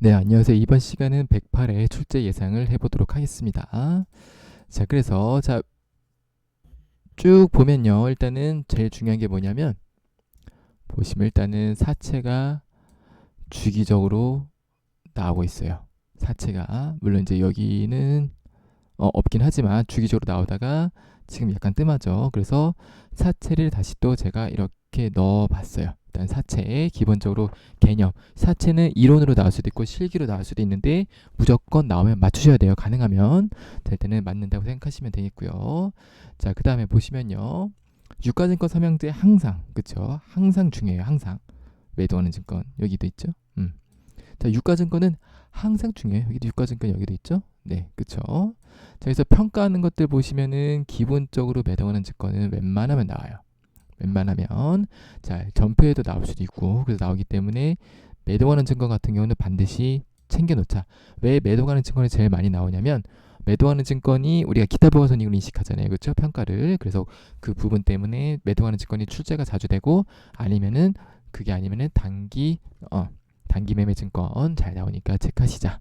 네, 안녕하세요. 이번 시간은 108의 출제 예상을 해보도록 하겠습니다. 자, 그래서 자, 쭉 보면요. 일단은 제일 중요한 게 뭐냐면 보시면 일단은 사체가 주기적으로 나오고 있어요. 사체가 물론 이제 여기는 어, 없긴 하지만 주기적으로 나오다가 지금 약간 뜸하죠. 그래서 사체를 다시 또 제가 이렇게 넣어 봤어요. 일단 사체의 기본적으로 개념. 사체는 이론으로 나올 수도 있고 실기로 나올 수도 있는데 무조건 나오면 맞추셔야 돼요. 가능하면 될 때는 맞는다고 생각하시면 되겠고요. 자, 그 다음에 보시면요. 유가증권 삼형제 항상 그쵸? 항상 중요해요. 항상 매도하는 증권 여기도 있죠. 음. 자, 유가증권은 항상 중요해요. 여기도 유가증권 여기도 있죠. 네, 그쵸? 자, 그래서 평가하는 것들 보시면은 기본적으로 매도하는 증권은 웬만하면 나와요. 웬만하면 자 점표에도 나올 수도 있고 그래서 나오기 때문에 매도하는 증권 같은 경우는 반드시 챙겨놓자. 왜 매도하는 증권이 제일 많이 나오냐면 매도하는 증권이 우리가 기타 부가 손익을 인식하잖아요. 그렇죠? 평가를. 그래서 그 부분 때문에 매도하는 증권이 출제가 자주 되고 아니면은 그게 아니면은 단기 어 단기 매매 증권 잘 나오니까 체크하시자.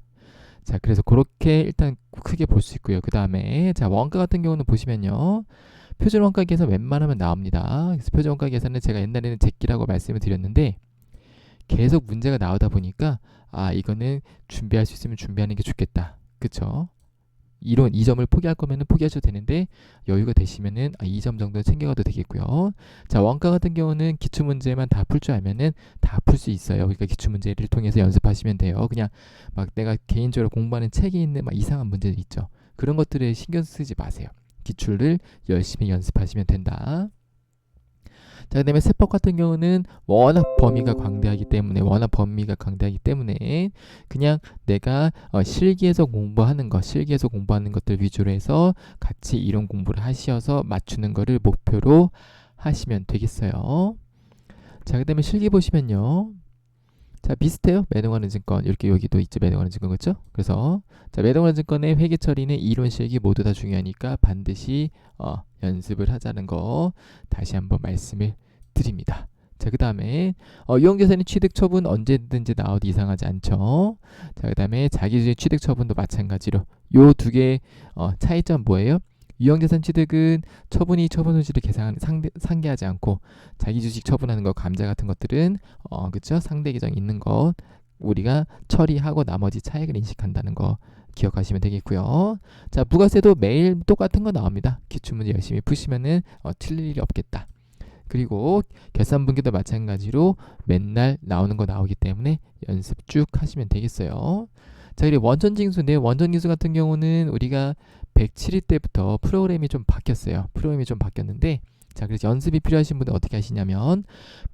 자, 그래서 그렇게 일단 크게 볼 수 있고요. 그 다음에 자 원가 같은 경우는 보시면요. 표준 원가 계산 웬만하면 나옵니다. 그래서 표준 원가 계산은 제가 옛날에는 제끼라고 말씀을 드렸는데 계속 문제가 나오다 보니까 아 이거는 준비할 수 있으면 준비하는 게 좋겠다. 그쵸? 이론 이 점을 포기할 거면은 포기하셔도 되는데 여유가 되시면은 아, 이점 정도 챙겨가도 되겠고요. 자 원가 같은 경우는 기출 문제만 다 풀 줄 알면은 다 풀 수 있어요. 그러니까 기출 문제를 통해서 연습하시면 돼요. 그냥 막 내가 개인적으로 공부하는 책에 있는 막 이상한 문제들 있죠. 그런 것들을 신경 쓰지 마세요. 기출을 열심히 연습하시면 된다. 자, 그 다음에 세법 같은 경우는 워낙 범위가 광대하기 때문에 워낙 범위가 광대하기 때문에 그냥 내가 어, 실기에서 공부하는 것, 실기에서 공부하는 것들 위주로 해서 같이 이론 공부를 하셔서 맞추는 거를 목표로 하시면 되겠어요. 자, 그 다음에 실기 보시면요. 자 비슷해요. 매동하는 증권 이렇게 여기도 있죠. 매동하는 증권 그렇죠? 그래서 자 매동하는 증권의 회계 처리는 이론 실기 모두 다 중요하니까 반드시 어, 연습을 하자는 거 다시 한번 말씀을 드립니다. 자, 그 다음에 어, 유형계산의 취득 처분 언제든지 나와도 이상하지 않죠. 자, 그 다음에 자기주의 취득 처분도 마찬가지로 요 두개 어, 차이점 뭐예요? 유형자산 취득은 처분이 처분 손실을 계산 상대, 상계하지 않고 자기 주식 처분하는 거 감자 같은 것들은 어 그쵸 상대 계정 있는 것 우리가 처리하고 나머지 차액을 인식한다는 거 기억하시면 되겠고요. 자 부가세도 매일 똑같은 거 나옵니다. 기출문제 열심히 푸시면은 어, 틀릴 일이 없겠다. 그리고 결산분기도 마찬가지로 맨날 나오는 거 나오기 때문에 연습 쭉 하시면 되겠어요. 자, 그리고 원천징수인데 원천징수 같은 경우는 우리가 107일 때부터 프로그램이 좀 바뀌었어요. 프로그램이 좀 바뀌었는데 자, 그래서 연습이 필요하신 분은 어떻게 하시냐면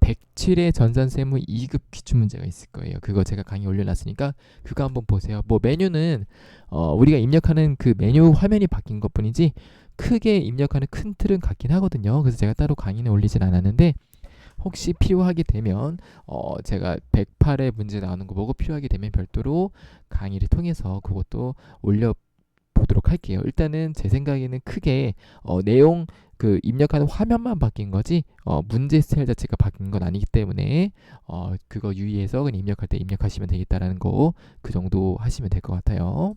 107의 전산세무 2급 기출 문제가 있을 거예요. 그거 제가 강의 올려놨으니까 그거 한번 보세요. 뭐 메뉴는 어, 우리가 입력하는 그 메뉴 화면이 바뀐 것뿐이지 크게 입력하는 큰 틀은 같긴 하거든요. 그래서 제가 따로 강의는 올리진 않았는데 혹시 필요하게 되면 어 제가 108의 문제 나오는 거 보고 필요하게 되면 별도로 강의를 통해서 그것도 올려 보도록 할게요. 일단은 제 생각에는 크게 어 내용 그 입력하는 화면만 바뀐 거지 어 문제 스타일 자체가 바뀐 건 아니기 때문에 어 그거 유의해서 그냥 입력할 때 입력하시면 되겠다라는 거 그 정도 하시면 될 것 같아요.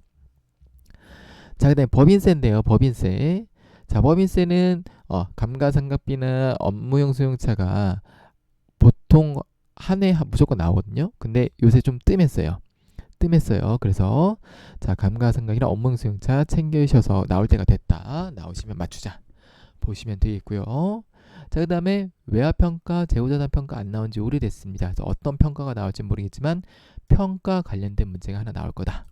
자, 그다음에 법인세인데요. 법인세. 자, 법인세는 어, 감가상각비나 업무용 수용차가 보통 한 해 무조건 나오거든요. 근데 요새 좀 뜸했어요. 뜸했어요. 그래서 자, 감가상각이나 업무용 수용차 챙겨주셔서 나올 때가 됐다. 나오시면 맞추자. 보시면 되겠고요. 자, 그 다음에 외화평가, 재고자산 평가 안 나온 지 오래됐습니다. 그래서 어떤 평가가 나올지 모르겠지만 평가 관련된 문제가 하나 나올 거다.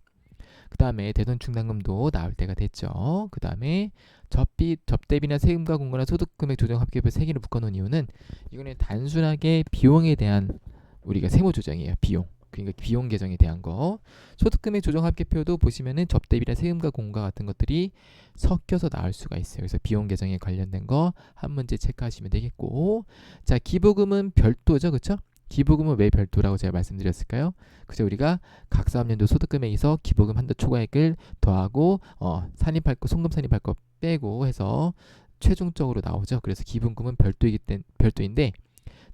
그 다음에 대손 충당금도 나올 때가 됐죠. 그 다음에 접비, 접대비나 세금과 공고나 소득금액 조정 합계표 세 개를 묶어놓은 이유는 이거는 단순하게 비용에 대한 우리가 세무 조정이에요. 비용. 그러니까 비용 계정에 대한 거. 소득금액 조정 합계표도 보시면은 접대비나 세금과 공과 같은 것들이 섞여서 나올 수가 있어요. 그래서 비용 계정에 관련된 거 한 문제 체크하시면 되겠고. 자, 기부금은 별도죠. 그렇죠? 기부금은 왜 별도라고 제가 말씀드렸을까요? 그래서 우리가 각 사업연도 소득금액에서 기부금 한도 초과액을 더하고 어, 산입할 거 송금 산입할 거 빼고 해서 최종적으로 나오죠. 그래서 기부금은 별도이기 때 별도인데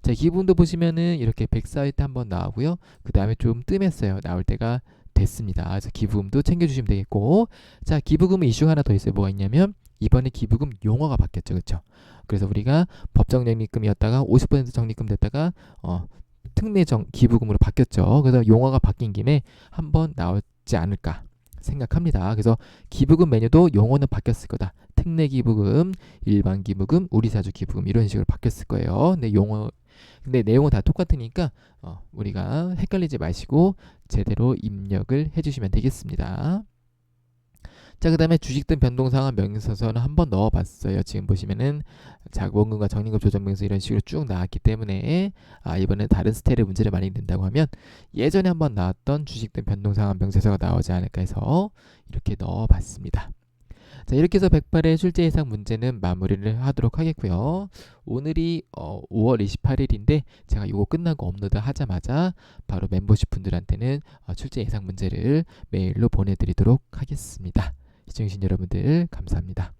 자, 기부금도 보시면은 이렇게 104일 때 한번 나오고요. 그 다음에 좀 뜸했어요. 나올 때가 됐습니다. 그래서 기부금도 챙겨주시면 되겠고, 자, 기부금 이슈 하나 더 있어요. 뭐가 있냐면 이번에 기부금 용어가 바뀌었죠, 그렇죠? 그래서 우리가 법정 적립금이었다가 50% 적립금 됐다가 어, 특례 정 기부금으로 바뀌었죠. 그래서 용어가 바뀐 김에 한번 나오지 않을까 생각합니다. 그래서 기부금 메뉴도 용어는 바뀌었을 거다. 특례 기부금, 일반 기부금, 우리 사주 기부금 이런 식으로 바뀌었을 거예요. 근데 용어 근데 내용은 다 똑같으니까 어, 우리가 헷갈리지 마시고 제대로 입력을 해주시면 되겠습니다. 자, 그 다음에 주식 등 변동상황 명의서서는 한번 넣어봤어요. 지금 보시면은 자본금과 적립금 조정 명의서 이런 식으로 쭉 나왔기 때문에 아, 이번에 다른 스타일의 문제를 많이 낸다고 하면 예전에 한번 나왔던 주식 등 변동상황 명세서가 나오지 않을까 해서 이렇게 넣어봤습니다. 자, 이렇게 해서 108의 출제 예상 문제는 마무리를 하도록 하겠고요. 오늘이 어, 5월 28일인데 제가 이거 끝나고 업로드 하자마자 바로 멤버십 분들한테는 어, 출제 예상 문제를 메일로 보내드리도록 하겠습니다. 시청해주신 여러분들 감사합니다.